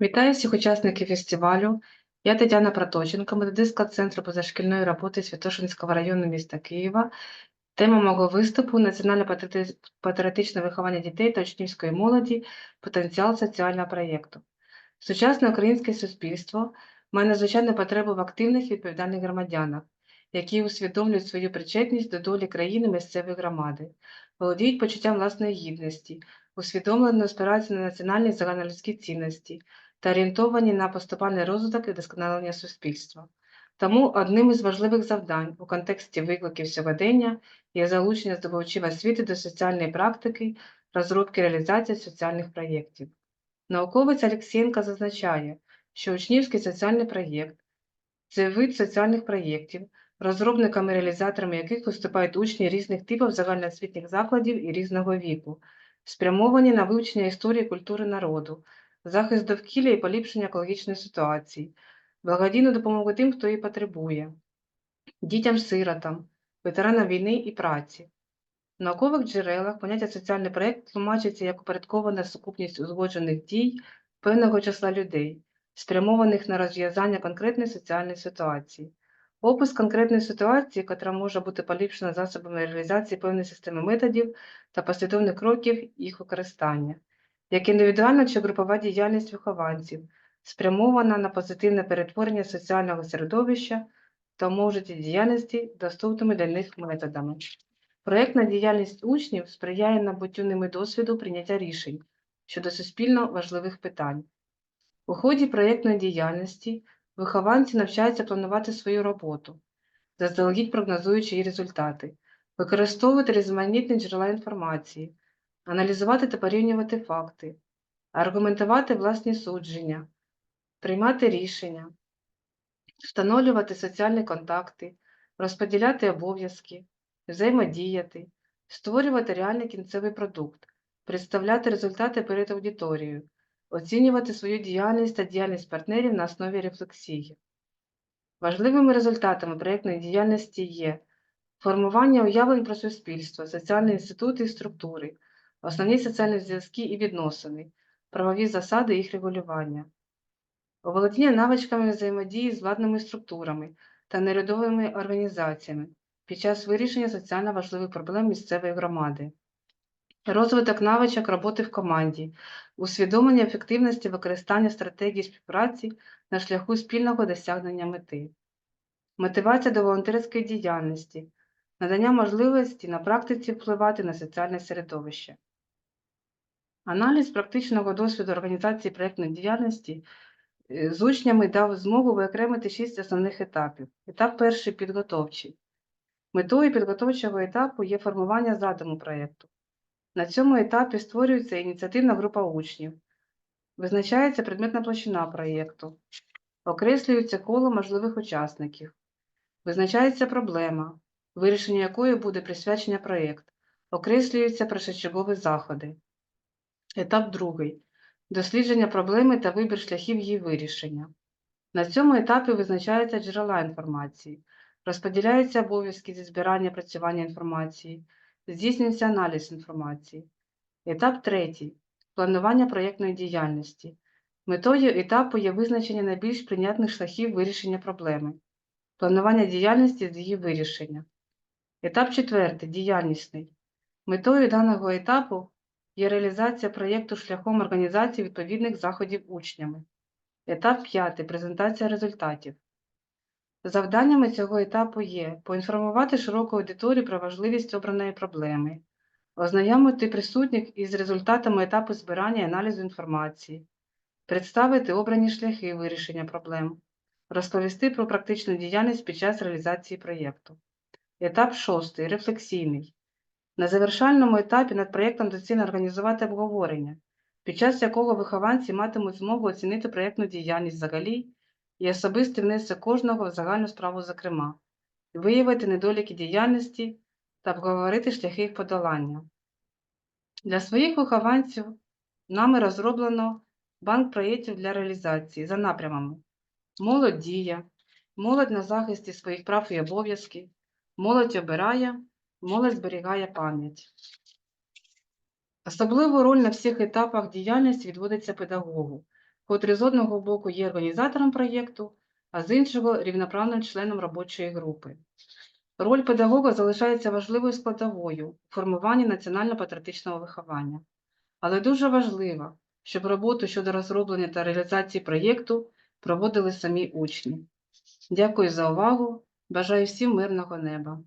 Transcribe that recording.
Вітаю всіх учасників фестивалю. Я Тетяна Проточенко, методистка Центру позашкільної роботи Святошинського району міста Києва. Тема мого виступу національне патріотичне виховання дітей та учнівської молоді, потенціал соціального проєкту. Сучасне українське суспільство має надзвичайну потребу в активних відповідальних громадянах, які усвідомлюють свою причетність до долі країни місцевої громади, володіють почуттям власної гідності, усвідомлено спираються на національні загальнолюдські цінності та орієнтовані на поступальний розвиток і вдосконалення суспільства. Тому одним із важливих завдань у контексті викликів сьогодення є залучення здобувачів освіти до соціальної практики, розробки реалізації соціальних проєктів. Науковець Алексєєнко зазначає, що учнівський соціальний проєкт це вид соціальних проєктів, розробниками і реалізаторами яких виступають учні різних типів загальноосвітніх закладів і різного віку, спрямовані на вивчення історії культури народу, захист довкілля і поліпшення екологічної ситуації, благодійну допомогу тим, хто її потребує, дітям-сиротам, ветеранам війни і праці. В наукових джерелах поняття соціальний проєкт тлумачиться як упорядкована сукупність узгоджених дій певного числа людей, спрямованих на розв'язання конкретної соціальної ситуації. Опис конкретної ситуації, яка може бути поліпшена засобами реалізації певної системи методів та послідовних кроків їх використання, як індивідуальна чи групова діяльність вихованців, спрямована на позитивне перетворення соціального середовища та може діяльності доступними для них методами. Проєктна діяльність учнів сприяє набуттю ними досвіду прийняття рішень щодо суспільно важливих питань. У ході проєктної діяльності вихованці навчаються планувати свою роботу, заздалегідь прогнозуючи її результати, використовувати різноманітні джерела інформації, аналізувати та порівнювати факти, аргументувати власні судження, приймати рішення, встановлювати соціальні контакти, розподіляти обов'язки, взаємодіяти, створювати реальний кінцевий продукт, представляти результати перед аудиторією, оцінювати свою діяльність та діяльність партнерів на основі рефлексії. Важливими результатами проєктної діяльності є формування уявлень про суспільство, соціальні інститути і структури, основні соціальні зв'язки і відносини, правові засади їх регулювання, оволодіння навичками взаємодії з владними структурами та нерядовими організаціями під час вирішення соціально важливих проблем місцевої громади, розвиток навичок роботи в команді, усвідомлення ефективності використання стратегії співпраці на шляху спільного досягнення мети, мотивація до волонтерської діяльності, надання можливості на практиці впливати на соціальне середовище. Аналіз практичного досвіду організації проєктної діяльності е, з учнями дав змогу виокремити шість основних етапів. Етап перший підготовчий. Метою підготовчого етапу є формування задуму проєкту. На цьому етапі створюється ініціативна група учнів, визначається предметна площина проєкту, окреслюється коло можливих учасників, визначається проблема, вирішенню якої буде присвячення проєкт, окреслюються першочергові заходи. Етап другий дослідження проблеми та вибір шляхів її вирішення. На цьому етапі визначаються джерела інформації, розподіляються обов'язки зі збирання працювання інформації, здійснюється аналіз інформації. Етап третій планування проєктної діяльності. Метою етапу є визначення найбільш прийнятних шляхів вирішення проблеми, планування діяльності з її вирішення. Етап четвертий діяльнісний. Метою даного етапу є реалізація проєкту шляхом організації відповідних заходів учнями. Етап п'ятий презентація результатів. Завданнями цього етапу є поінформувати широку аудиторію про важливість обраної проблеми, ознайомити присутніх із результатами етапу збирання і аналізу інформації, представити обрані шляхи вирішення проблем, розповісти про практичну діяльність під час реалізації проєкту. Етап шостий рефлексійний. На завершальному етапі над проєктом доцільно організувати обговорення, під час якого вихованці матимуть змогу оцінити проєктну діяльність взагалі і особистий внесок кожного в загальну справу зокрема, виявити недоліки діяльності та обговорити шляхи їх подолання. Для своїх вихованців нами розроблено банк проєктів для реалізації за напрямами Молодь діє, молодь на захисті своїх прав і обов'язків, молодь обирає, молодь зберігає пам'ять. Особливу роль на всіх етапах діяльності відводиться педагогу. котрий з одного боку є організатором проєкту, а з іншого рівноправним членом робочої групи. Роль педагога залишається важливою складовою у формуванні національно-патріотичного виховання. Але дуже важливо, щоб роботу щодо розроблення та реалізації проєкту проводили самі учні. Дякую за увагу. Бажаю всім мирного неба.